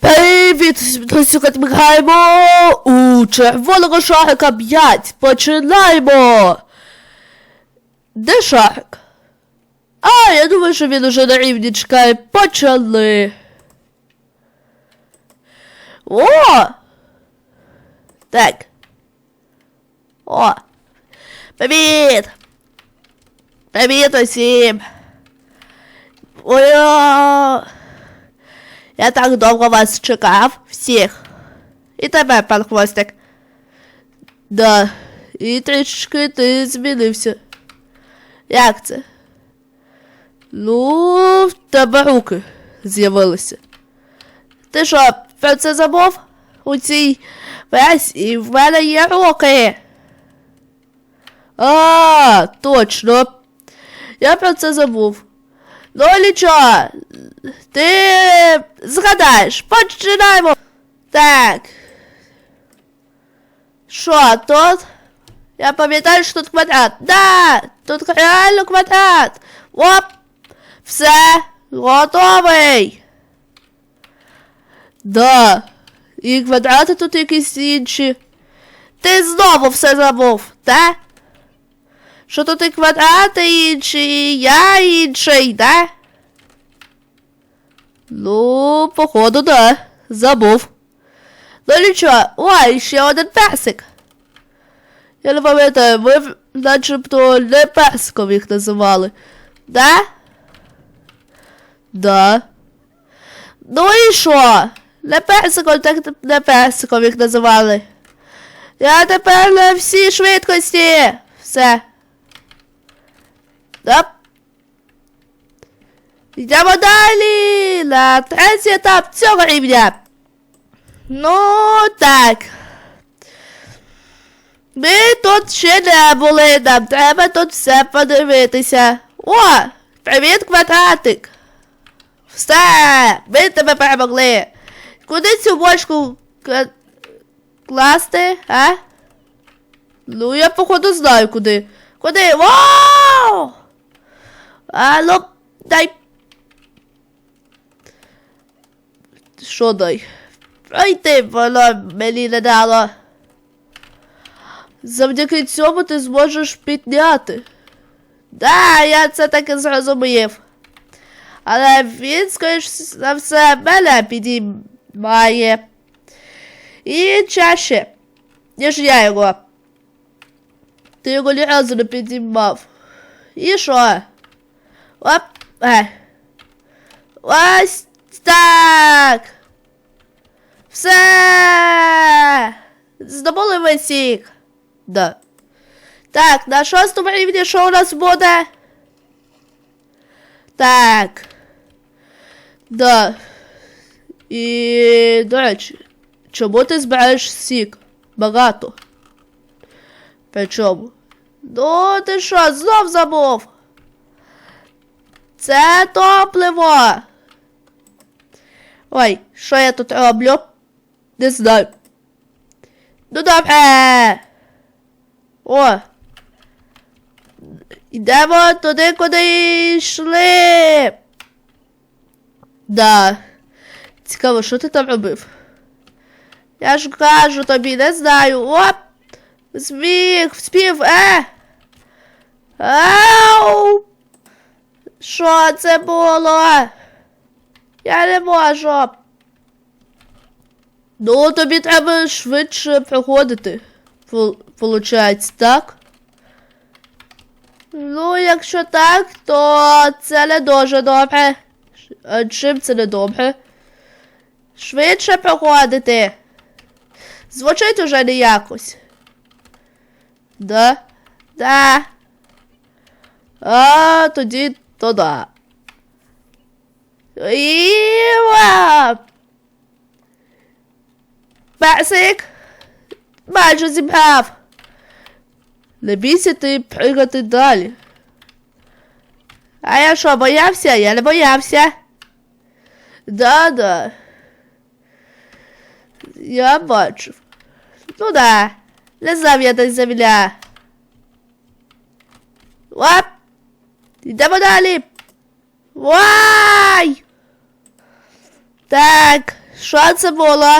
Привіт! Сьогодні ми граємо у червоного шарика 5. Починаємо! Де шарик? А, я думаю, що він уже на рівні чекає. Почали. О! Так. О! Привіт! Привіт усім! Ой! Я так довго вас чекав всіх. І тебе, пан Хвостик. Да. І трішки ти змінився. Як це? Ну, в тебе руки з'явилися. Ти що, про це забув? У цій версії в мене є руки. А, точно. Я про це забув. Ну нічого, ти згадаєш, починаємо. Так. Що тут? Я пам'ятаю, що тут квадрат. Да! Тут реально квадрат. Оп! Все, готовий. Да. І квадрати тут якісь інші. Ти знову все забув, так? Що тут і квадрати інші, і я інший, да? Ну, походу, да. Забув. Ну нічого. Ой, ще один песик. Я не пам'ятаю, ми начебто не песиком їх називали. Да? Да. Ну і що? Не песиком, так не песиком їх називали. Я тепер на всі швидкості. Все. Оп. Йдемо далі на третій етап цього рівня. Ну, так. Ми тут ще не були, нам треба тут все подивитися. О, привіт, квадратик. Все, ми тебе перемогли. Куди цю бочку кла- класти, а? Ну, я походу знаю куди. Куди? Вау! А ну, дай. Що дай? Пройти воно мені не дало. Завдяки цьому ти зможеш підняти. Да, я це так і зрозумів. Але він, скоріш за все, мене підіймає. І чаще, ніж я його. Ти його ні разу не підіймав. І що? Оп, е. Ось так. Все. Здобули ми всіх. Да. Так, на шостому рівні що у нас буде? Так. Да. І, до речі, чому ти збираєш сік? Багато. Причому? Ну, ти що, знов забув? Це топливо. Ой, що я тут роблю? Не знаю. Ну добре. О. Йдемо туди, куди йшли. Да. Цікаво, що ти там робив? Я ж кажу тобі, не знаю. Оп! Збіг, спів, е! Ау! Що це було? Я не можу. Ну, тобі треба швидше проходити. Получається, так? Ну, якщо так, то це не дуже добре. Чим це не добре? Швидше проходити. Звучить уже не якось. Да? Да. А, тоді то да. Іва! Песик! Майже зібрав. Не бійся ти пригати далі. А я що, боявся? Я не боявся. Да-да. Я бачив. Ну да. Не знав я десь земля. Оп! Йдемо далі. Вай! Так, Що це було?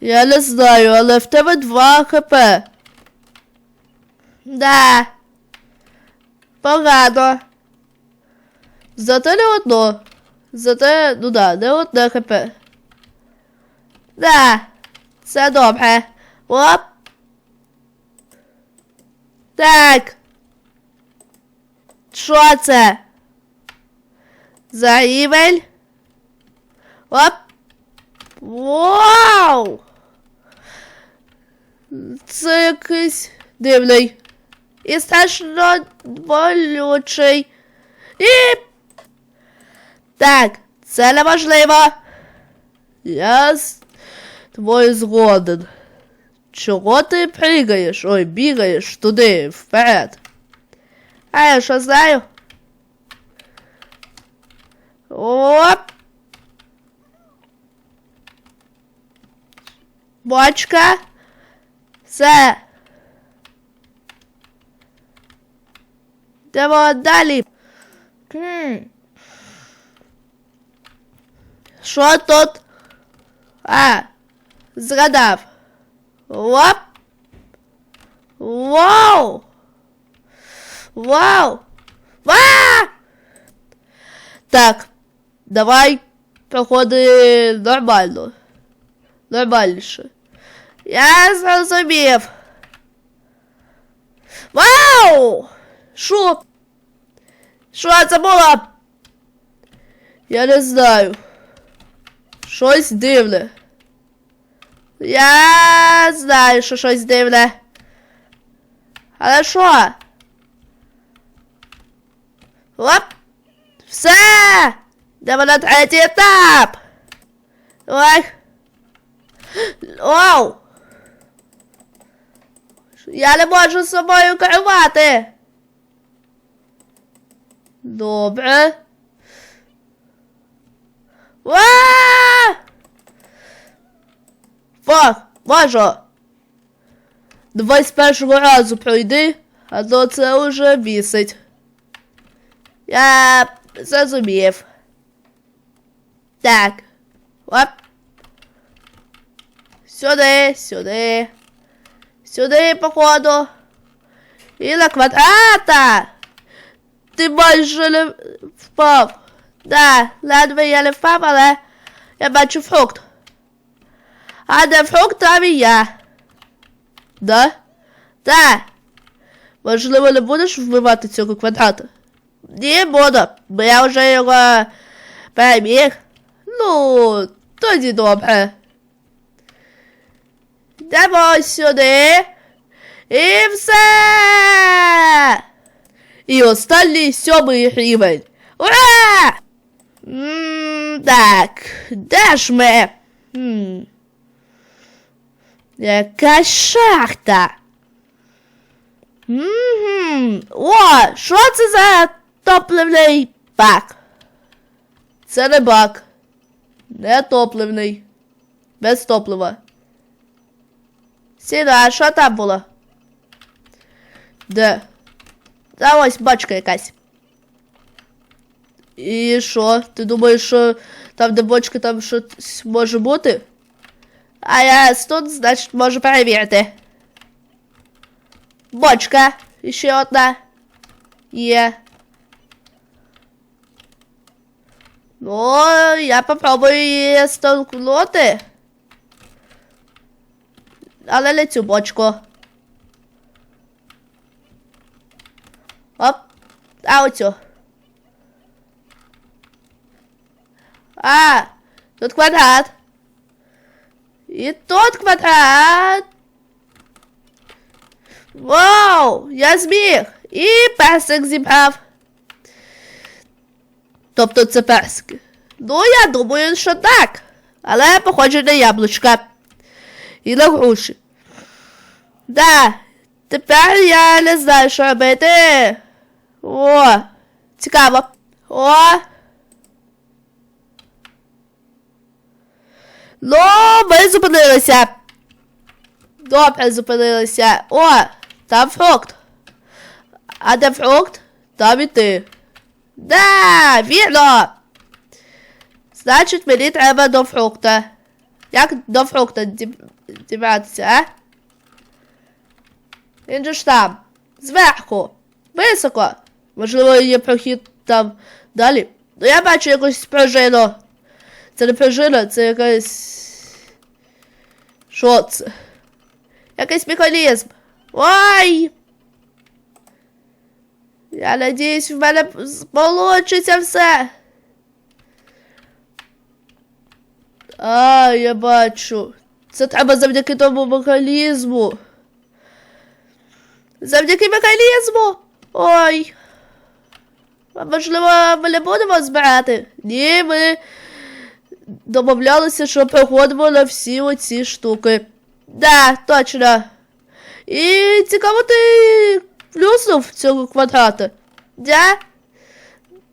Я не знаю, але в тебе 2 хп. Да. Погано. Зате не одно. Зате, ну да, не одне хп. Да. Це добре. Оп. Так. Що це? За рівень? Оп. Вау! Це якийсь дивний. І страшно болючий. І. Так, це неможливо. Я з тобою згоден. Чого ти пригаєш? Ой, бігаєш туди, вперед. А я що знаю? Оп. Бочка. Все. Йдемо далі. Що тут? А, згадав. Оп. Вау! Вау! Ва! Так, давай проходи нормально Нормальніше. Я зрозумів. Вау! Що? Що це було? Я не знаю. Щось дивне. Я знаю, що щось дивне. Але що? Оп! Все! Йдемо на третій етап! Ой! Оу! Я не можу з собою керувати! Добре. Фак, можу. Давай з першого разу пройди, а то це уже бісить. Я зрозумів. Так. Оп. Сюди, сюди. Сюди, походу. І на квадрата. Ти майже не впав. Да, ледве я не впав, але я бачу фрукт. А де фрукт, там і я. Да? Да. Можливо, не будеш вбивати цього квадрата? Ні, буду, бо я вже його переміг. Ну, тоді добре. Йдемо сюди. І все. І останній сьомий рівень. Ура! М, Так, де ж ми? М. Яка шахта? Мгм. О, що це за топливний бак? Це не бак. Не топливний. Без топлива. Сіда, а що там було? Де? Та ось бачка якась. І що? Ти думаєш, що там, де бочка, там щось може бути? А я тут, значить, можу перевірити. Бочка. І ще одна. Є. Ну, я попробую її столкнути. Але не цю бочку. Оп. А оцю. А, тут квадрат. І тут квадрат. Вау! Я зміг! І песик зібрав. Тобто це персики. Ну, я думаю, що так. Але похоже на яблучка. І на груші. Да, тепер я не знаю, що робити. О, цікаво. О. Ну, ми зупинилися. Добре, зупинилися. О, там фрукт. А де фрукт? Там і ти. Да, вірно. Значить, мені треба до фрукта. Як до фрукта дібратися, а? Він же ж там. Зверху. Високо. Можливо, є прохід там далі. Ну я бачу якусь пружину. Це не пружина, це якась. Що це? Якийсь механізм. Ой! Я надіюсь, в мене получиться все. А, я бачу. Це треба завдяки тому механізму. Завдяки механізму. Ой. А можливо, ми не будемо збирати? Ні, ми домовлялися, що приходимо на всі оці штуки. Да, точно. І цікаво, ти плюснув цього квадрата. Да?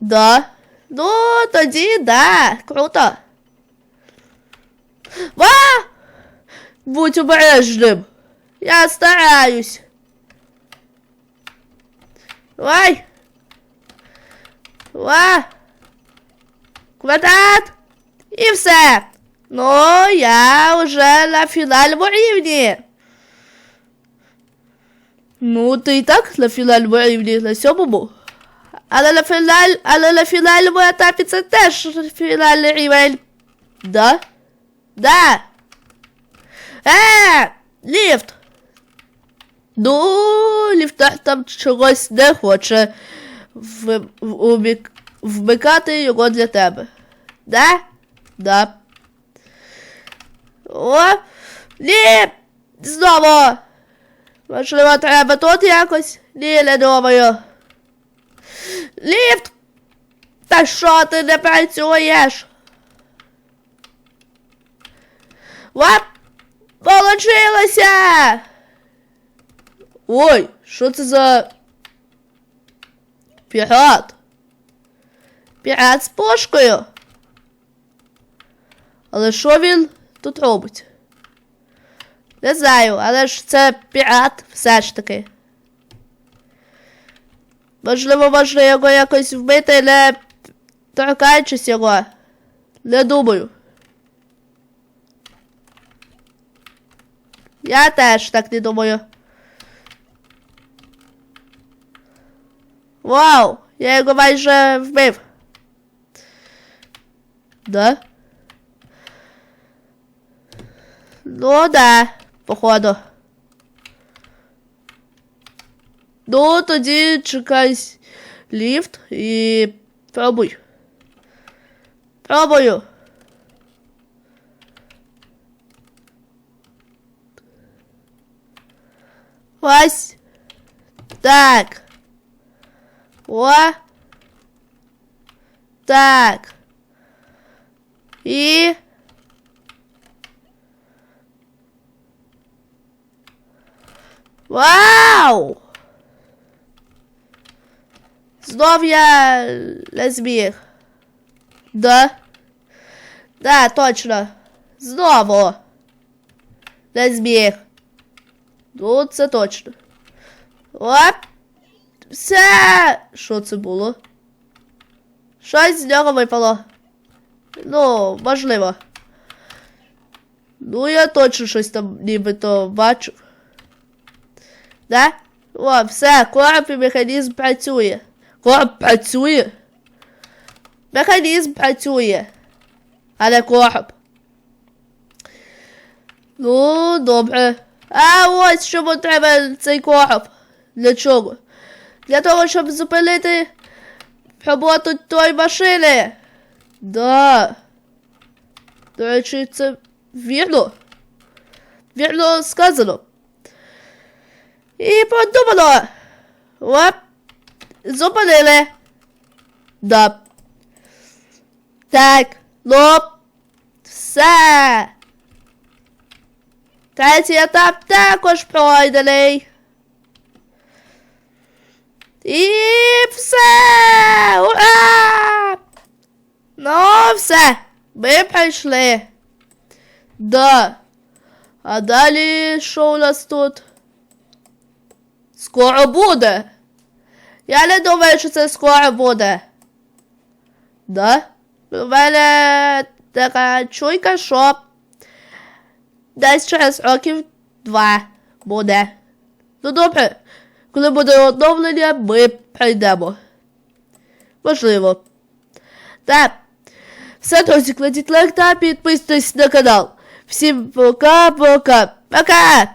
Да. Ну, тоді да, круто. Ва! Будь обережним. Я стараюсь. Ой. Ва. Квадрат. І все. Ну, я вже на фінальному рівні. Ну, ти і так на фінальному рівні, на сьомому. Але на фіналь, але на фінальному етапі це теж фінальний рівень. Да? Да. Е, ліфт. Ну, ліфтар там чогось не хоче в, вмикати його для тебе. Да? Да. О, ліфт! Знову. Можливо, треба тут якось? Ні, не думаю. Ліфт! Та що ти не працюєш? Вап! Получилося! Ой, що це за пірат? Пірат з пушкою. Але що він тут робить? Не знаю, але ж це пірат все ж таки. Можливо, можна його якось вбити, не торкаючись його. Не думаю. Я теж так не думаю. Вау! Я його майже вбив. Да? Ну да, походу. Ну, тоді чекай ліфт і пробуй. Пробую. Ось. Так. О. Так. І. Вау! Знов я не зміг. Да? Да, точно. Знову. Не Ну, це точно. Оп! Все! Що це було? Щось з нього випало. Ну, можливо. Ну, я точно щось там нібито бачив. Да? О, все, короб і механізм працює. Короб працює. Механізм працює. А не короб. Ну, добре. А ось чому треба цей короб. Для чого? Для того, щоб зупинити роботу тої машини. Да. До речі, це вірно. Вірно сказано. І подумано. Оп. Зупинили. Да. Так. Ну. Все. Третій етап також пройдений. І все! Ура! Ну, все. Ми прийшли. Да. А далі що у нас тут? Скоро буде. Я не думаю, що це скоро буде. Да? У мене така чуйка, що десь через років два буде. Ну добре, коли буде оновлення, ми прийдемо. Можливо. Так. Все, друзі, кладіть лайк та підписуйтесь на канал. Всім пока-пока. Пока!